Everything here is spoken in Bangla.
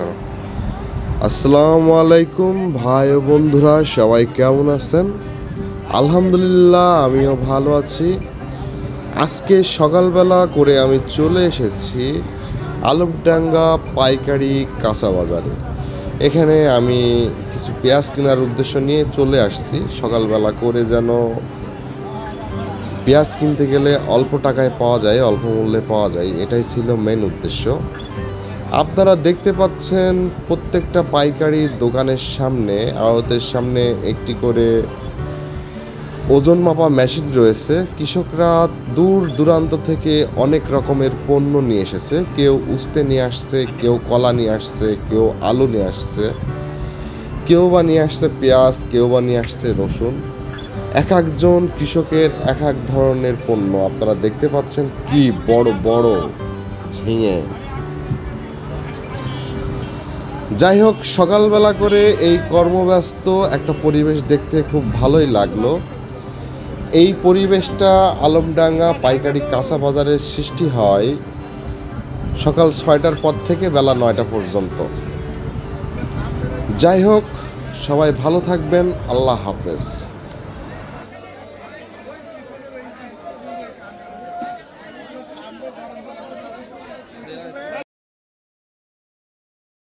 করো। আসসালামু আলাইকুম ভাই ও বন্ধুরা, সবাই কেমন আছেন? আলহামদুলিল্লাহ, আমিও ভালো আছি। আজকে সকালবেলা করে আমি চলে এসেছি আলমডাঙ্গা পাইকারি কাঁচা বাজারে। এখানে আমি কিছু পেঁয়াজ কেনার উদ্দেশ্য নিয়ে চলে আসছি। সকালবেলা করে যেন পেঁয়াজ কিনতে গেলে অল্প টাকায় পাওয়া যায়, অল্প মূল্যে পাওয়া যায়, এটাই ছিল মেন উদ্দেশ্য। আপনারা দেখতে পাচ্ছেন প্রত্যেকটা পাইকারি দোকানের সামনে, আড়তের সামনে একটি করে ওজন মাপা মেশিন রয়েছে। কৃষকরা দূর দূরান্ত থেকে অনেক রকমের পণ্য নিয়ে এসেছে। কেউ উস্তে নিয়ে আসছে, কেউ কলা নিয়ে আসছে, কেউ আলু নিয়ে আসছে, কেউ বা নিয়ে আসছে পেঁয়াজ, কেউ বা নিয়ে আসছে রসুন। এক একজন কৃষকের এক এক ধরনের পণ্য। আপনারা দেখতে পাচ্ছেন কি বড় বড় ঝিঙে। যাই হোক, সকালবেলা করে এই কর্মব্যস্ত একটা পরিবেশ দেখতে খুব ভালোই লাগল। এই পরিবেশটা আলমডাঙ্গা পাইকারি কাঁচা বাজারে সৃষ্টি হয় সকাল ছয়টার পর থেকে বেলা নয়টা পর্যন্ত। যাই হোক, সবাই ভালো থাকবেন, আল্লাহ হাফেজ।